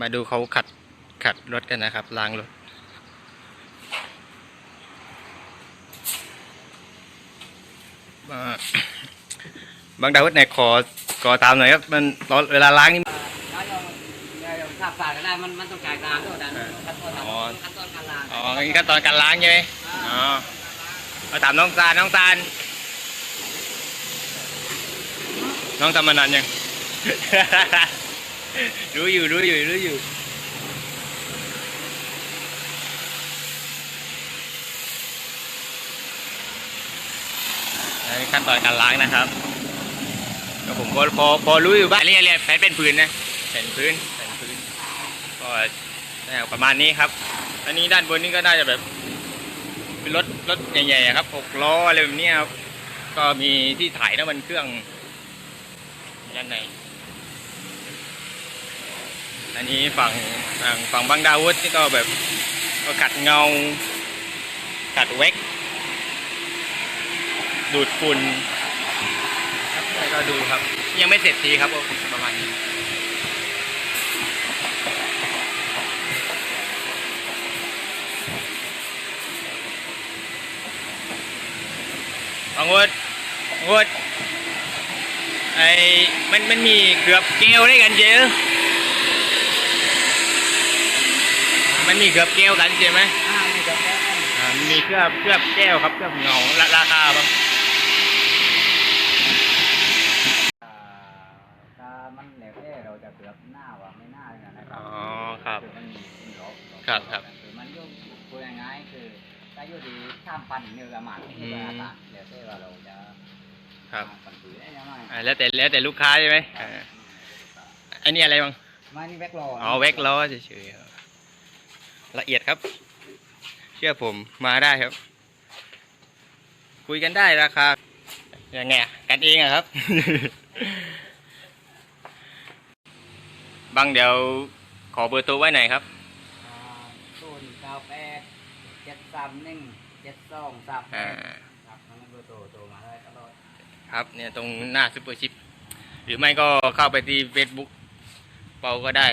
มาดูเขาขัดขัดรถกันนะครับล้างรถบางดาวไหนขอขอตามหน่อยครับมันตอนเวลาล้างนี่ถ้าเราเราขับสายก็ได้มันมันต้องจ่ายกลางด้วยนะขั้นตอนขั้นตอนการล้างอ๋ออันนี้ขั้นตอนการล้างใช่ไหมอ๋อมาถามน้องตาลน้องตาลน้องทำมานานยัง รู้อยู่รู้อยู่รู้อยู่อันนี้ขั้นตอนการล้างนะครับก็ผมก็พอพอรู้อยู่บ้างเรียกเรียกแผ่นเป็นพื้นนะแผ่นพื้นแผ่นพื้นก็น่าจะประมาณนี้ครับ อันนี้ด้านบนนี่ก็น่าจะแบบเป็นรถรถใหญ่ๆอะครับหกล้ออะไรแบบเนี้ยครับก็มีที่ถ่ายน้ำมันเครื่องด้านใน อันนี้ฝั่งฝั่งฝั่งบางดาวุฒนี่ก็แบบก็ขัดเงา ขัดเวกดูดฝุ่นครับแล้วก็ดูครับ ยังไม่เสร็จทีครับประมาณนี้อังวดอังวดไอ้มันมันมีเกือบแก้วด้วยกันเจ๊ นมีเกือบแก้วกันใช่ไหมอ่านี่ก็แค่นั้นอ่ามันมีเคลือบเคลือบแก้วครับเคลือบเงาราราคาบ้างอ่าถ้ามันแล้วแต่เราจะเกือบหน้าว่าไม่หน้าเนี่ยนะครัอ๋อครับคือมันมีมีล็อกครับครับคือมันยุ่งพูดง่ายๆคือถ้าอยู่ดีข้ามปันเนื้อกระหมัดที่ตลาดละแล้วแต่ว่าเราจะครับปันปุ๋ยได้ยังไงอ่าแล้วแต่แล้วแต่ลูกค้าใช่ไหมอ่าอันนี้อะไรบ้างมานี่แบ็คโลอ๋อเวกล้อเฉยๆครับ ละเอียดครับ เชื่อผมมาได้ครับ คุยกันได้ราคายังไงอะกันเองอะครับบางเดี๋ยวขอเบอร์โทรไว้หน่อยครับศูนย์เก้าแปดเจ็ดสามหนึ่งเจ็ดสองสามแปอ่าดครับมันเบอร์โทรโทรมาได้ตลอดครับเนี่ยตรงหน้าซูเปอร์ชิป หรือไม่ก็เข้าไปที่ Facebook เปาก็ได้